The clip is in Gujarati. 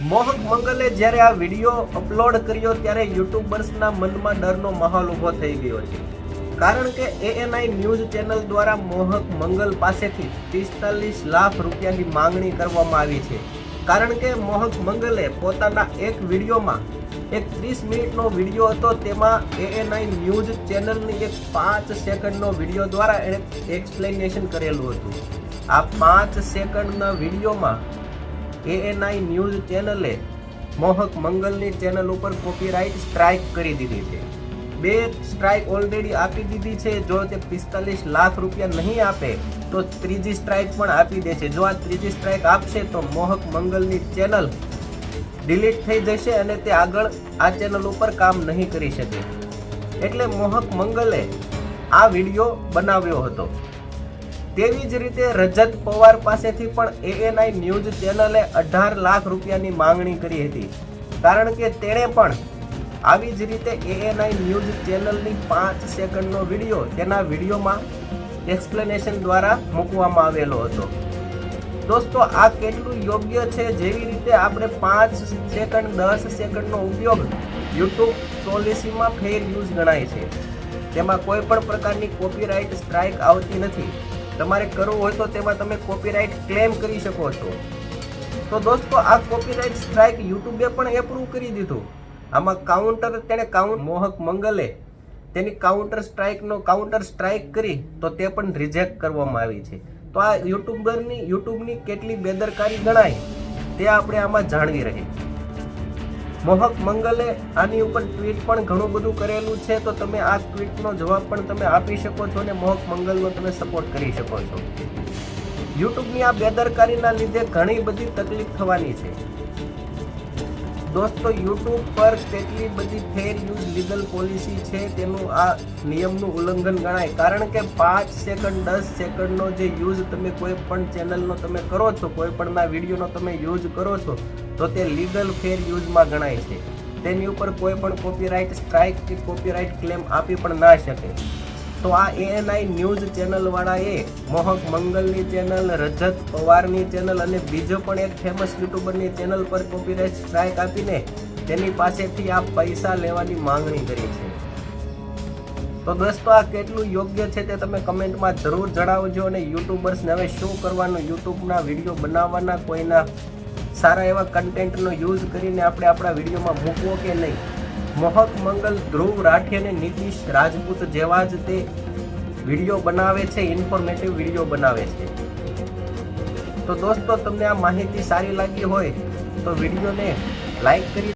મોહક મંગલે જ્યારે આ વીડિયો અપલોડ કર્યો ત્યારે યુટ્યુબર્સના મનમાં ડરનો માહોલ ઊભો થઈ ગયો છે. કારણ કે એએનઆઈ ન્યૂઝ ચેનલ દ્વારા મોહક મંગલ પાસેથી પિસ્તાલીસ લાખ રૂપિયાની માંગણી કરવામાં આવી છે. કારણ કે મોહક મંગલે પોતાના એક વિડીયોમાં એક ત્રીસ મિનિટનો વીડિયો હતો, તેમાં એએનઆઈ ન્યૂઝ ચેનલની એક પાંચ સેકન્ડનો વીડિયો દ્વારા એણે એક્સપ્લેનેશન કરેલું હતું. આ પાંચ સેકન્ડના વિડીયોમાં એએનઆઈ ન્યૂઝ ચેનલે મોહક મંગલની ચેનલ ઉપર કોપીરાઇટ સ્ટ્રાઇક કરી દીધી છે. બે સ્ટ્રાઇક ઓલરેડી આપી દીધી છે. જો તે પિસ્તાલીસ લાખ રૂપિયા નહીં આપે, તો ત્રીજી સ્ટ્રાઇક પણ આપી દે છે. જો આ ત્રીજી સ્ટ્રાઇક આપશે, તો મોહક મંગલની ચેનલ ડિલીટ થઈ જશે અને તે આગળ આ ચેનલ ઉપર કામ નહીં કરી શકે. એટલે મોહક મંગલે આ વીડિયો બનાવ્યો હતો. તેવી જ રીતે રજત પવાર પાસેથી પણ એએનઆઈ ન્યૂઝ ચેનલે અઢાર લાખ રૂપિયાની માંગણી કરી હતી. કારણ કે તેણે પણ આવી જ રીતે એએનઆઈ ન્યૂઝ ચેનલની પાંચ સેકન્ડનો વીડિયો તેના વિડીયોમાં એક્સપ્લેનેશન દ્વારા મૂકવામાં આવેલો હતો. દોસ્તો, આ કેટલું યોગ્ય છે? જેવી રીતે આપણે પાંચ સેકન્ડ, દસ સેકન્ડનો ઉપયોગ યુટ્યુબ પોલિસીમાં ફેર ન્યૂઝ ગણાય છે. તેમાં કોઈ પણ પ્રકારની કોપીરાઇટ સ્ટ્રાઇક આવતી નથી. તમારે કરવું હોય તો તેમાં તમે કોપીરાઇટ ક્લેમ કરી શકો છો. તો દોસ્તો, આ કોપીરાઇટ સ્ટ્રાઇક યુટ્યુબે પણ એપ્રૂવ કરી દીધું. આમાં કાઉન્ટર તેણે કાઉન્ટ મોહક મંગલે તેની કાઉન્ટર સ્ટ્રાઇકનો કાઉન્ટર સ્ટ્રાઇક કરી, તો તે પણ રિજેક્ટ કરવામાં આવી છે. તો આ યુટ્યુબરની, યુટ્યુબની કેટલી બેદરકારી ગણાય, તે આપણે આમાં જાણવી રહી. મોહક મંગલે આની ઉપર ટ્વીટ પણ ઘણું બધું કરેલું છે, તો તમે આ ટ્વીટનો જવાબ પણ તમે આપી શકો છો અને મોહક મંગલનો તમે સપોર્ટ કરી શકો છો. યુટ્યુબની આ બેદરકારીના લીધે ઘણી બધી તકલીફ થવાની છે. દોસ્તો યુટ્યુબ પર કેટલી બધી ફેર યુઝ લીગલ પોલિસી છે તેનું આ નિયમનું ઉલ્લંઘન ગણાય. કારણ કે પાંચ સેકન્ડ દસ સેકન્ડનો જે યુઝ તમે કોઈ પણ ચેનલનો તમે કરો છો, કોઈ પણના વિડીયોનો તમે યુઝ કરો છો, તો તે લીગલ ફેર યુઝમાં ગણાય છે. તેની ઉપર કોઈ પણ કોપીરાઇટ સ્ટ્રાઇક કે કોપીરાઇટ ક્લેમ આપી પણ ના શકે. તો આ એએનઆઈ ન્યૂઝ ચેનલવાળાએ મોહક મંગલની ચેનલ, રજત પવારની ચેનલ અને બીજો પણ એક ફેમસ યુટ્યુબરની ચેનલ પર કોપીરાઇટ સ્ટ્રાઇક આપીને તેની પાસેથી આ પૈસા લેવાની માંગણી કરી છે. તો દોસ્તો, આ કેટલું યોગ્ય છે તે તમે કમેન્ટમાં જરૂર જણાવજો અને યુટ્યુબર્સને હવે શું કરવાનું યુટ્યુબના વીડિયો બનાવવાના, કોઈના સારા એવા કન્ટેન્ટનો યુઝ કરીને આપણે આપણા વિડીયોમાં મૂકવો કે નહીં? મોહક મંગલ ધ્રુવ રાઠી અને નીતિશ રાજપૂત જેવા જ તે વીડિયો બનાવે છે ઇન્ફોર્મેટિવ વીડિયો બનાવે છે. તો દોસ્તો, તમને આ માહિતી સારી લાગી હોય તો વિડીયોને લાઈક કરી